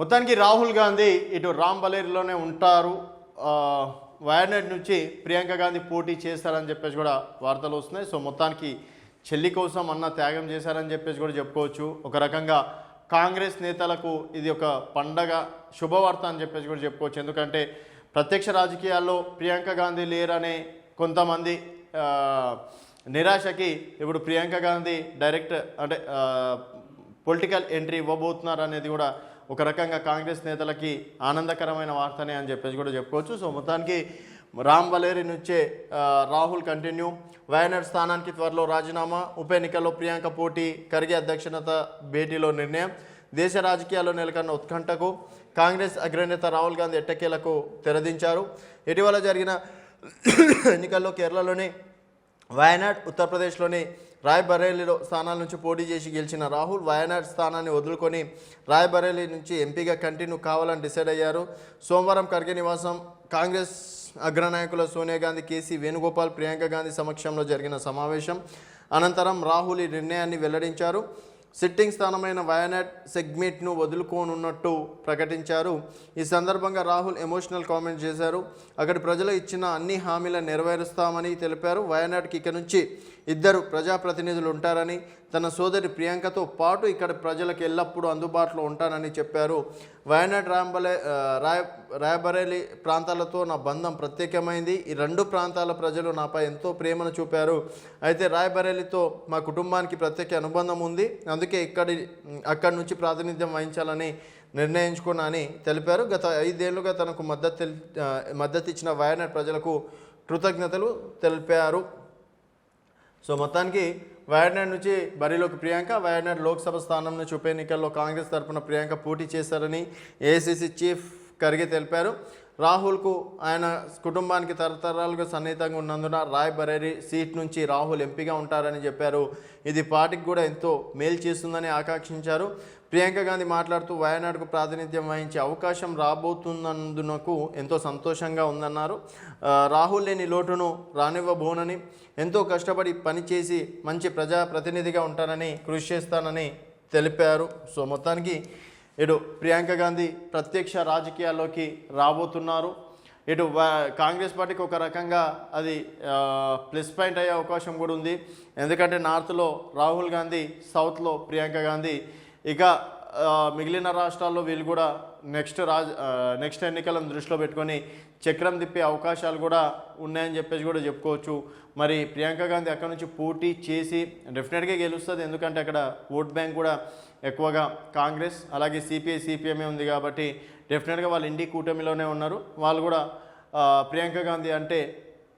మొత్తానికి రాహుల్ గాంధీ ఇటు రామ్ బలేరులోనే ఉంటారు వయనాడ్ నుంచి ప్రియాంక గాంధీ పోటీ చేస్తారని చెప్పేసి కూడా వార్తలు వస్తున్నాయి. సో మొత్తానికి చెల్లి కోసం అన్న త్యాగం చేశారని చెప్పేసి కూడా చెప్పుకోవచ్చు. ఒక రకంగా కాంగ్రెస్ నేతలకు ఇది ఒక పండగ శుభవార్త అని చెప్పేసి కూడా చెప్పుకోవచ్చు. ఎందుకంటే ప్రత్యక్ష రాజకీయాల్లో ప్రియాంక గాంధీ లేరనే కొంతమంది నిరాశకి ఇప్పుడు ప్రియాంక గాంధీ డైరెక్ట్ అంటే పొలిటికల్ ఎంట్రీ ఇవ్వబోతున్నారు అనేది కూడా ఒక రకంగా కాంగ్రెస్ నేతలకి ఆనందకరమైన వార్తనే అని చెప్పేసి కూడా చెప్పుకోవచ్చు. సో మొత్తానికి రామ్ బలేరి నుంచే రాహుల్ కంటిన్యూ. వయనాడ్ స్థానానికి త్వరలో రాజీనామా. ఉప ఎన్నికల్లో ప్రియాంక పోటీ ఖర్గే అధ్యక్షత భేటీలో నిర్ణయం. దేశ రాజకీయాల్లో నెలకొన్న ఉత్కంఠకు కాంగ్రెస్ అగ్రనేత రాహుల్ గాంధీ ఎట్టకేలకు తెరదించారు. ఇటీవల జరిగిన ఎన్నికల్లో కేరళలోని వయనాడ్ ఉత్తరప్రదేశ్లోని రాయ్బరేలీలో స్థానాల నుంచి పోటీ చేసి గెలిచిన రాహుల్ వయనాడ్ స్థానాన్ని వదులుకొని రాయ్బరేలీ నుంచి ఎంపీగా కంటిన్యూ కావాలని డిసైడ్ అయ్యారు. సోమవారం ఖర్గే నివాసం కాంగ్రెస్ అగ్రనాయకుల సోనియా గాంధీ కేసీ వేణుగోపాల్ ప్రియాంక గాంధీ సమక్షంలో జరిగిన సమావేశం అనంతరం రాహుల్ ఈ నిర్ణయాన్ని వెల్లడించారు. సిట్టింగ్ స్థానమైన వయనాడ్ సెగ్మెంట్ను వదులుకోనున్నట్టు ప్రకటించారు. ఈ సందర్భంగా రాహుల్ ఎమోషనల్ కామెంట్ చేశారు. అక్కడి ప్రజలు ఇచ్చిన అన్ని హామీలను నెరవేరుస్తామని తెలిపారు. వయనాడ్కి ఇక నుంచి ఇద్దరు ప్రజాప్రతినిధులు ఉంటారని తన సోదరి ప్రియాంకతో పాటు ఇక్కడ ప్రజలకు ఎల్లప్పుడూ అందుబాటులో ఉంటానని చెప్పారు. వయనాడ్ రాంబలే రాయ రాయబరేలి ప్రాంతాలతో నా బంధం ప్రత్యేకమైంది. ఈ రెండు ప్రాంతాల ప్రజలు నాపై ఎంతో ప్రేమను చూపారు. అయితే రాయబరేలితో మా కుటుంబానికి ప్రత్యేక అనుబంధం ఉంది. అందుకే ఇక్కడి అక్కడి నుంచి ప్రాతినిధ్యం వహించాలని నిర్ణయించుకున్నా అని తెలిపారు. గత ఐదేళ్ళుగా తనకు మద్దతు మద్దతు ఇచ్చిన వయనాడ్ ప్రజలకు కృతజ్ఞతలు తెలిపారు. సో మొత్తానికి వయనాడ్ నుంచి బరిలోకి ప్రియాంక వయనాడ్ లోక్సభ స్థానం నుంచి ఉప ఎన్నికల్లో కాంగ్రెస్ తరపున ప్రియాంక పోటీ చేశారని ఏఐసిసి చీఫ్ ఖర్గే తెలిపారు. రాహుల్కు ఆయన కుటుంబానికి తరతరాలుగా సన్నిహితంగా ఉన్నందున రాయ్ బరేరీ సీట్ నుంచి రాహుల్ ఎంపీగా ఉంటారని చెప్పారు. ఇది పార్టీకి కూడా ఎంతో మేలు చేస్తుందని ఆకాంక్షించారు. ప్రియాంక గాంధీ మాట్లాడుతూ వయనాడుకు ప్రాతినిధ్యం వహించే అవకాశం రాబోతున్నందునకు ఎంతో సంతోషంగా ఉందన్నారు. రాహుల్ లేని లోటును రానివ్వబోనని ఎంతో కష్టపడి పనిచేసి మంచి ప్రజా ప్రతినిధిగా ఉంటానని కృషి చేస్తానని తెలిపారు. సో మొత్తానికి ఇటు ప్రియాంక గాంధీ ప్రత్యక్ష రాజకీయాల్లోకి రాబోతున్నారు. ఇటు కాంగ్రెస్ పార్టీకి ఒక రకంగా అది ప్లస్ పాయింట్ అయ్యే అవకాశం కూడా ఉంది. ఎందుకంటే నార్త్లో రాహుల్ గాంధీ సౌత్లో ప్రియాంక గాంధీ. ఇక మిగిలిన రాష్ట్రాల్లో వీళ్ళు కూడా నెక్స్ట్ రాజ్ నెక్స్ట్ ఎన్నికలను దృష్టిలో పెట్టుకొని చక్రం తిప్పే అవకాశాలు కూడా ఉన్నాయని చెప్పేసి కూడా చెప్పుకోవచ్చు. మరి ప్రియాంక గాంధీ అక్కడ నుంచి పోటీ చేసి డెఫినెట్గా గెలుస్తుంది. ఎందుకంటే అక్కడ ఓట్ బ్యాంక్ కూడా ఎక్కువగా కాంగ్రెస్ అలాగే సిపిఐ సిపిఎంఏ ఉంది కాబట్టి డెఫినెట్గా వాళ్ళు ఇండి కూటమిలోనే ఉన్నారు. వాళ్ళు కూడా ప్రియాంక గాంధీ అంటే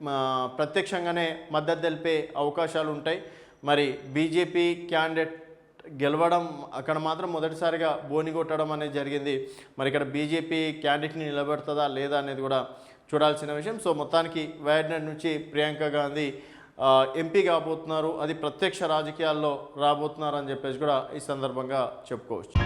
మా, ప్రత్యక్షంగానే మద్దతు తెలిపే అవకాశాలు ఉంటాయి. మరి బీజేపీ క్యాండిడేట్ గెలవడం అక్కడ మాత్రం మొదటిసారిగా బోని కొట్టడం అనేది జరిగింది. మరి ఇక్కడ బీజేపీ క్యాండిడేట్ని నిలబెడుతుందా లేదా అనేది కూడా చూడాల్సిన విషయం. సో మొత్తానికి వయనాడ్ నుంచి ప్రియాంక గాంధీ ఎంపీ కాబోతున్నారు. అది ప్రత్యక్ష రాజకీయాల్లో రాబోతున్నారు అని చెప్పేసి కూడా ఈ సందర్భంగా చెప్పుకోవచ్చు.